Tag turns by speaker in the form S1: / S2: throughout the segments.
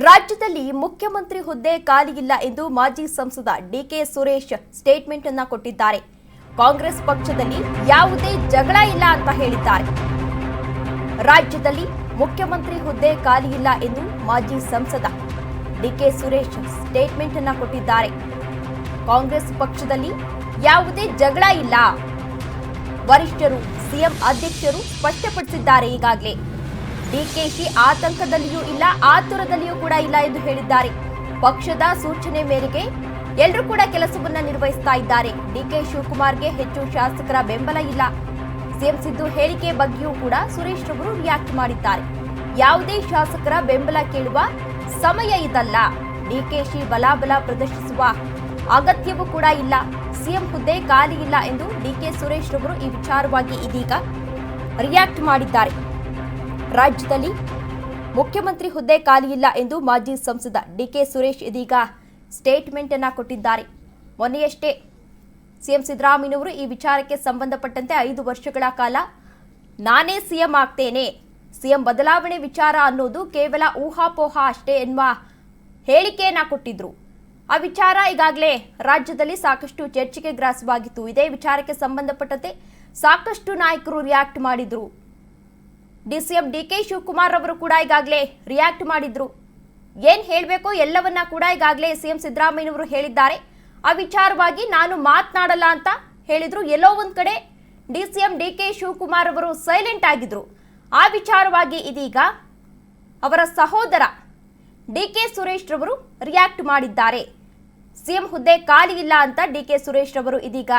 S1: ರಾಜ್ಯದಲ್ಲಿ ಮುಖ್ಯಮಂತ್ರಿ ಹುದ್ದೆ ಖಾಲಿಯಿಲ್ಲ ಎಂದು ಮಾಜಿ ಸಂಸದ ಡಿಕೆ ಸುರೇಶ್ ಸ್ಟೇಟ್ಮೆಂಟ್ ಅನ್ನ ಕೊಟ್ಟಿದ್ದಾರೆ. ಕಾಂಗ್ರೆಸ್ ಪಕ್ಷದಲ್ಲಿ ಯಾವುದೇ ಜಗಳ ಇಲ್ಲ ಅಂತ ಹೇಳಿದ್ದಾರೆ. ರಾಜ್ಯದಲ್ಲಿ ಮುಖ್ಯಮಂತ್ರಿ ಹುದ್ದೆ ಖಾಲಿಯಿಲ್ಲ ಎಂದು ಮಾಜಿ ಸಂಸದ ಡಿಕೆ ಸುರೇಶ್ ಸ್ಟೇಟ್ಮೆಂಟ್ ಅನ್ನ ಕೊಟ್ಟಿದ್ದಾರೆ. ಕಾಂಗ್ರೆಸ್ ಪಕ್ಷದಲ್ಲಿ ಯಾವುದೇ ಜಗಳ ಇಲ್ಲ. ವರಿಷ್ಠರು, ಸಿಎಂ ಅಧ್ಯಕ್ಷರು ಸ್ಪಷ್ಟಪಡಿಸಿದ್ದಾರೆ ಈಗಾಗಲೇ. ಡಿಕೆಶಿ ಆತಂಕದಲ್ಲಿಯೂ ಇಲ್ಲ, ಆತುರದಲ್ಲಿಯೂ ಕೂಡ ಇಲ್ಲ ಎಂದು ಹೇಳಿದ್ದಾರೆ. ಪಕ್ಷದ ಸೂಚನೆ ಮೇರೆಗೆ ಎಲ್ಲರೂ ಕೂಡ ಕೆಲಸವನ್ನ ನಿರ್ವಹಿಸ್ತಾ ಇದ್ದಾರೆ. ಡಿಕೆ ಶಿವಕುಮಾರ್ಗೆ ಹೆಚ್ಚು ಶಾಸಕರ ಬೆಂಬಲ ಇಲ್ಲ. ಸಿಎಂ ಸಿದ್ದು ಹೇಳಿಕೆ ಬಗ್ಗೆಯೂ ಕೂಡ ಸುರೇಶ್ ರವರು ರಿಯಾಕ್ಟ್ ಮಾಡಿದ್ದಾರೆ. ಯಾವುದೇ ಶಾಸಕರ ಬೆಂಬಲ ಕೇಳುವ ಸಮಯ ಇದಲ್ಲ. ಡಿಕೆಶಿ ಬಲಾಬಲ ಪ್ರದರ್ಶಿಸುವ ಅಗತ್ಯವೂ ಕೂಡ ಇಲ್ಲ. ಸಿಎಂ ಹುದ್ದೆ ಖಾಲಿ ಇಲ್ಲ ಎಂದು ಡಿಕೆ ಸುರೇಶ್ ರವರು ಈ ವಿಚಾರವಾಗಿ ಇದೀಗ ರಿಯಾಕ್ಟ್ ಮಾಡಿದ್ದಾರೆ. ರಾಜ್ಯದಲ್ಲಿ ಮುಖ್ಯಮಂತ್ರಿ ಹುದ್ದೆ ಖಾಲಿ ಇಲ್ಲ ಎಂದು ಮಾಜಿ ಸಂಸದ ಡಿಕೆ ಸುರೇಶ್ ಇದೀಗ ಸ್ಟೇಟ್ಮೆಂಟ್ ಅನ್ನ ಕೊಟ್ಟಿದ್ದಾರೆ. ಮೊನ್ನೆಯಷ್ಟೇ ಸಿಎಂ ಸಿದ್ದರಾಮಯ್ಯನವರು ಈ ವಿಚಾರಕ್ಕೆ ಸಂಬಂಧಪಟ್ಟಂತೆ ಐದು ವರ್ಷಗಳ ಕಾಲ ನಾನೇ ಸಿಎಂ ಆಗ್ತೇನೆ, ಸಿಎಂ ಬದಲಾವಣೆ ವಿಚಾರ ಅನ್ನೋದು ಕೇವಲ ಊಹಾಪೋಹ ಅಷ್ಟೇ ಎನ್ನುವ ಹೇಳಿಕೆಯನ್ನ ಕೊಟ್ಟಿದ್ರು. ಆ ವಿಚಾರ ಈಗಾಗಲೇ ರಾಜ್ಯದಲ್ಲಿ ಸಾಕಷ್ಟು ಚರ್ಚೆಗೆ ಗ್ರಾಸವಾಗಿತ್ತು. ಇದೇ ವಿಚಾರಕ್ಕೆ ಸಂಬಂಧಪಟ್ಟಂತೆ ಸಾಕಷ್ಟು ನಾಯಕರು ರಿಯಾಕ್ಟ್ ಮಾಡಿದ್ರು. ಡಿಸಿಎಂ ಡಿಕೆ ಶಿವಕುಮಾರ್ ಅವರು ಕೂಡ ಈಗಾಗಲೇ ರಿಯಾಕ್ಟ್ ಮಾಡಿದ್ರು. ಏನ್ ಹೇಳಬೇಕು ಎಲ್ಲವನ್ನ ಕೂಡ ಈಗಾಗಲೇ ಸಿಎಂ ಸಿದ್ದರಾಮಯ್ಯನವರು ಹೇಳಿದ್ದಾರೆ. ಆ ವಿಚಾರವಾಗಿ ನಾನು ಮಾತನಾಡಲ್ಲ ಅಂತ ಹೇಳಿದ್ರು. ಎಲ್ಲೋ ಒಂದ್ ಕಡೆ ಡಿಸಿಎಂ ಡಿಕೆ ಶಿವಕುಮಾರ್ ಅವರು ಸೈಲೆಂಟ್ ಆಗಿದ್ರು. ಆ ವಿಚಾರವಾಗಿ ಇದೀಗ ಅವರ ಸಹೋದರ ಡಿಕೆ ಸುರೇಶ್ ರವರು ರಿಯಾಕ್ಟ್ ಮಾಡಿದ್ದಾರೆ. ಸಿಎಂ ಹುದ್ದೆ ಖಾಲಿ ಇಲ್ಲ ಅಂತ ಡಿಕೆ ಸುರೇಶ್ ರವರು ಇದೀಗ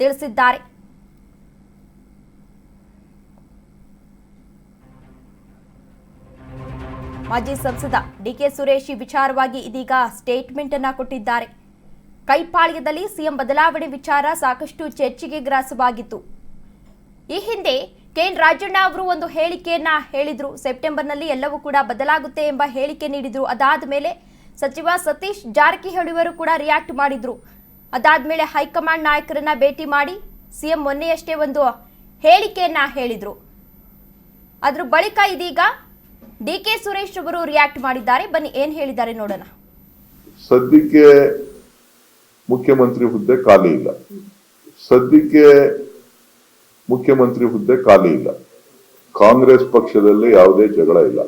S1: ತಿಳಿಸಿದ್ದಾರೆ. ಮಾಜಿ ಸಂಸದ ಡಿಕೆ ಸುರೇಶ್ ಈ ವಿಚಾರವಾಗಿ ಇದೀಗ ಸ್ಟೇಟ್ಮೆಂಟ್ ಅನ್ನ ಕೊಟ್ಟಿದ್ದಾರೆ. ಕೈಪಾಳ್ಯದಲ್ಲಿ ಸಿಎಂ ಬದಲಾವಣೆ ವಿಚಾರ ಸಾಕಷ್ಟು ಚರ್ಚೆಗೆ ಗ್ರಾಸವಾಗಿತ್ತು. ಈ ಹಿಂದೆ ಕೆಎನ್ ರಾಜಣ್ಣ ಅವರು ಒಂದು ಹೇಳಿಕೆಯನ್ನ ಹೇಳಿದ್ರು. ಸೆಪ್ಟೆಂಬರ್ನಲ್ಲಿ ಎಲ್ಲವೂ ಕೂಡ ಬದಲಾಗುತ್ತೆ ಎಂಬ ಹೇಳಿಕೆ ನೀಡಿದ್ರು. ಅದಾದ ಮೇಲೆ ಸಚಿವ ಸತೀಶ್ ಜಾರಕಿಹೊಳಿ ಅವರು ಕೂಡ ರಿಯಾಕ್ಟ್ ಮಾಡಿದ್ರು. ಅದಾದ್ಮೇಲೆ ಹೈಕಮಾಂಡ್ ನಾಯಕರನ್ನ ಭೇಟಿ ಮಾಡಿ ಸಿಎಂ ಮೊನ್ನೆಯಷ್ಟೇ ಒಂದು ಹೇಳಿಕೆಯನ್ನ ಹೇಳಿದ್ರು. ಅದ್ರ ಬಳಿಕ ಇದೀಗ ಡಿ ಕೆ ಸುರೇಶ್ ಅವರು ರಿಯಾಕ್ಟ್ ಮಾಡಿದ್ದಾರೆ. ಬನ್ನಿ, ಏನ್ ಹೇಳಿದ್ದಾರೆ ನೋಡೋಣ.
S2: ಸದ್ಯಕ್ಕೆ ಮುಖ್ಯಮಂತ್ರಿ ಹುದ್ದೆ ಖಾಲಿ ಇಲ್ಲ. ಸದ್ಯಕ್ಕೆ ಮುಖ್ಯಮಂತ್ರಿ ಹುದ್ದೆ ಖಾಲಿ ಇಲ್ಲ. ಕಾಂಗ್ರೆಸ್ ಪಕ್ಷದಲ್ಲಿ ಯಾವುದೇ ಜಗಳ ಇಲ್ಲ.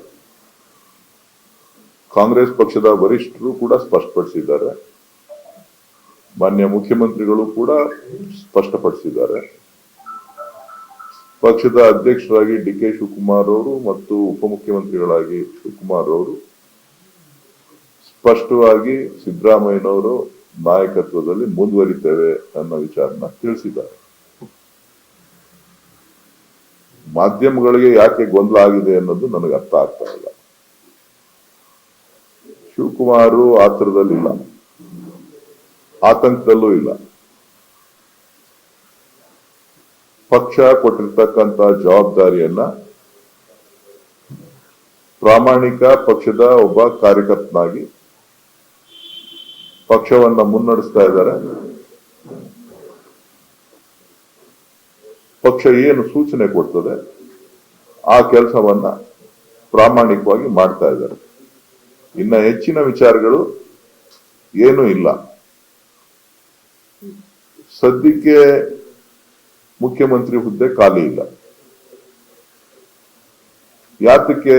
S2: ಕಾಂಗ್ರೆಸ್ ಪಕ್ಷದ ವರಿಷ್ಠರು ಕೂಡ ಸ್ಪಷ್ಟಪಡಿಸಿದ್ದಾರೆ. ಮಾನ್ಯ ಮುಖ್ಯಮಂತ್ರಿಗಳು ಕೂಡ ಸ್ಪಷ್ಟಪಡಿಸಿದ್ದಾರೆ. ಪಕ್ಷದ ಅಧ್ಯಕ್ಷರಾಗಿ ಡಿ ಕೆ ಶಿವಕುಮಾರ್ ಅವರು ಮತ್ತು ಉಪಮುಖ್ಯಮಂತ್ರಿಗಳಾಗಿ ಶಿವಕುಮಾರ್ ಅವರು. ಸ್ಪಷ್ಟವಾಗಿ ಸಿದ್ದರಾಮಯ್ಯನವರು ನಾಯಕತ್ವದಲ್ಲಿ ಮುಂದುವರಿತೇವೆ ಅನ್ನೋ ವಿಚಾರನ ತಿಳಿಸಿದ್ದಾರೆ. ಮಾಧ್ಯಮಗಳಿಗೆ ಯಾಕೆ ಗೊಂದಲ ಆಗಿದೆ ಅನ್ನೋದು ನನಗೆ ಅರ್ಥ ಆಗ್ತಾ ಇಲ್ಲ. ಶಿವಕುಮಾರು ಆತರದಲ್ಲಿಲ್ಲ. ಆತಂಕದಲ್ಲೂ ಇಲ್ಲ. ಪಕ್ಷ ಕೊಟ್ಟಿರ್ತಕ್ಕಂತ ಜವಾಬ್ದಾರಿಯನ್ನ ಪ್ರಾಮಾಣಿಕ ಪಕ್ಷದ ಒಬ್ಬ ಕಾರ್ಯಕರ್ತನಾಗಿ ಪಕ್ಷವನ್ನ ಮುನ್ನಡೆಸ್ತಾ ಇದ್ದಾರೆ. ಪಕ್ಷ ಏನು ಸೂಚನೆ ಕೊಡ್ತದೆ, ಆ ಕೆಲಸವನ್ನ ಪ್ರಾಮಾಣಿಕವಾಗಿ ಮಾಡ್ತಾ ಇದ್ದಾರೆ. ಇನ್ನ ಹೆಚ್ಚಿನ ವಿಚಾರಗಳು ಏನೂ ಇಲ್ಲ. ಸದ್ಯಕ್ಕೆ ಮುಖ್ಯಮಂತ್ರಿ ಹುದ್ದೆ ಖಾಲಿ ಇಲ್ಲ. ಯಾತಕ್ಕೆ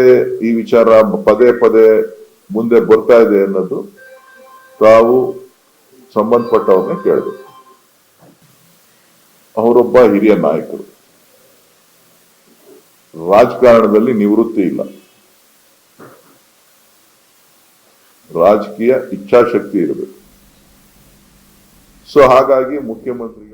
S2: ಈ ವಿಚಾರ ಪದೇ ಪದೇ ಮುಂದೆ ಬರ್ತಾ ಇದೆ ಅನ್ನೋದು ತಾವು ಸಂಬಂಧಪಟ್ಟವ್ರನ್ನ ಕೇಳಬೇಕು. ಅವರೊಬ್ಬ ಹಿರಿಯ ನಾಯಕರು. ರಾಜಕಾರಣದಲ್ಲಿ ನಿವೃತ್ತಿ ಇಲ್ಲ. ರಾಜಕೀಯ ಇಚ್ಛಾಶಕ್ತಿ ಇರಬೇಕು. ಸೊ ಹಾಗಾಗಿ ಮುಖ್ಯಮಂತ್ರಿಗಳು